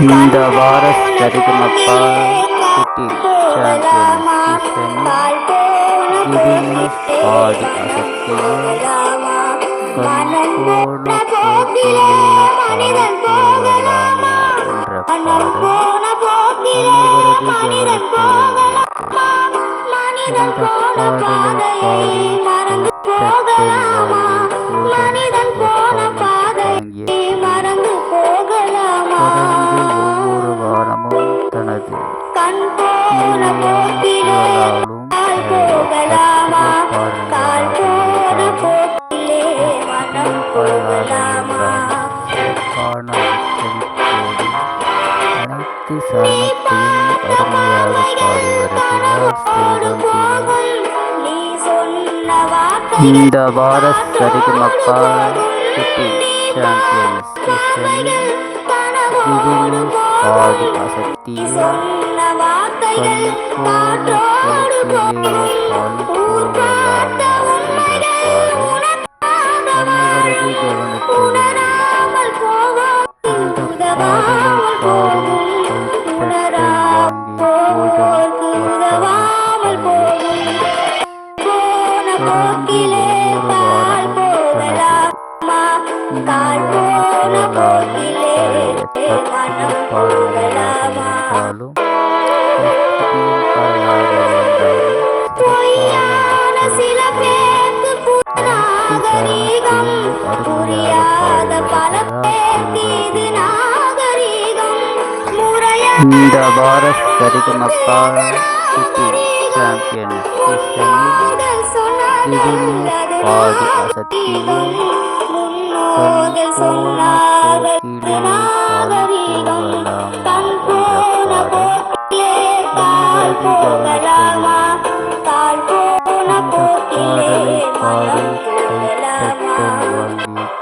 இந்த வார சரிகமப்பா குட்டி சாம்பியன் சீசனில் திடீர்னு பாடி அசத்திய போகலாமா பாடலை பாடி பக்தி சரணத்தையும் அருமையாக பாடி வருகிறார் இந்த வார சரிகமப்பா குட்டி சாம்பியன் பாடி அசத்திய கால் போன போக்கிலே மனம் போகலாமா? இந்த வார சரிகமப்பா குட்டி சாம்பியன் சீசனில் பாடி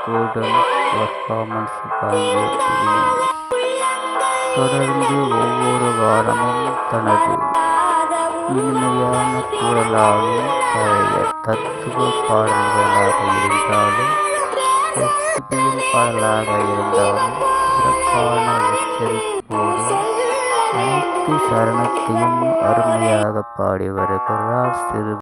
கூடன் பர்ஃபார்மன்ஸ் வாங்கி தொடர்ந்து ஒவ்வொரு வாரமும் தனது இனிமையான குரலாலும் பழைய தத்துவ பாடல்களாக இருந்தாலும் எஸ்பியின் பாடலாக இருந்தாலும் சிறப்பான உச்சரிப்போடு அனைத்து சரணத்தையும் அருமையாக பாடி வருகிறார் சிறு